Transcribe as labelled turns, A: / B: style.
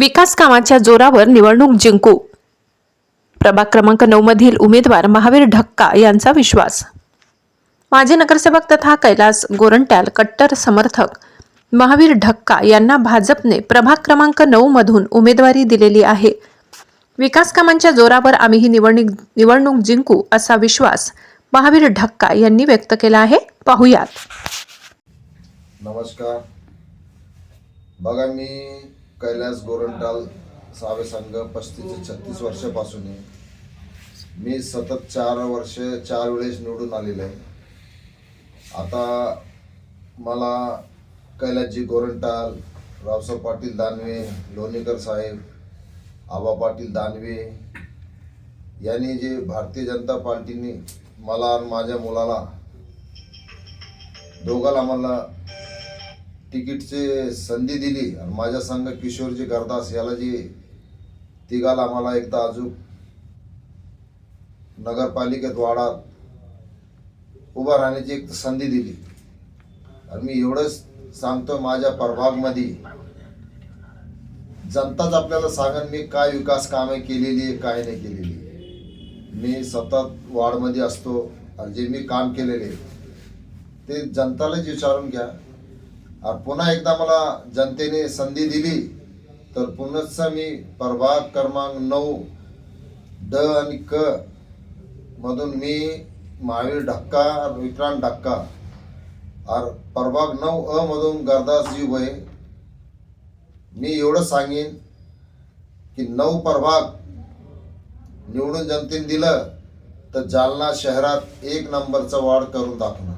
A: विकास कामाच्या जोरावर निवडणूक जिंकू. प्रभाग क्रमांक नऊ मधील उमेदवार महावीर ढक्का यांचा विश्वास. माजी नगरसेवक तथा कैलास गोरंट्याल कट्टर समर्थक महावीर ढक्का यांना भाजपने प्रभाग क्रमांक नऊ मधून उमेदवारी दिलेली आहे. विकास कामांच्या जोरावर आम्ही ही निवडणूक निवडणूक जिंकू असा विश्वास महावीर ढक्का यांनी व्यक्त केला आहे. पाहुयात.
B: नमस्कार. बघा मी कैलास गोरंटाल सावे संघ पस्तीस ते छत्तीस वर्षापासून आहे मी सतत चार वर्ष चार वेळेस निवडून आलेलो आहे. आता मला कैलासजी गोरंटाल रावसाहेब पाटील दानवे लोणीकर साहेब आबा पाटील दानवे यांनी जे भारतीय जनता पार्टीने मला आणि माझ्या मुलाला दोघाला मला तिकीटचे संधी दिली आणि माझ्या संघ किशोरजी गरदास याला जी तिघाला आम्हाला एकदा अजून नगरपालिकेत वाडात उभा राहण्याची एक संधी दिली. आणि मी एवढंच सांगतो माझ्या प्रभागमध्ये जनताच आपल्याला सांगन मी काय विकास कामे केलेली आहे काय नाही केलेली मी सतत वार्डमध्ये असतो आणि जे मी काम केलेले ते जनतालाच विचारून घ्या. पुन्हा एकदा मला जनतेने संधी दिली तर पुनश्च मी प्रभाग क्रमांक नऊ ड आणि क मधून मी महावीर ढक्का विक्रांत ढक्का और प्रभाग नऊ अ मधून गरदासजी भये मी एवढं सांगेन की नऊ प्रभाग निवडून जनतेने दिलं तर जालना शहरात एक नंबरचा वाढ करून दाखवणार.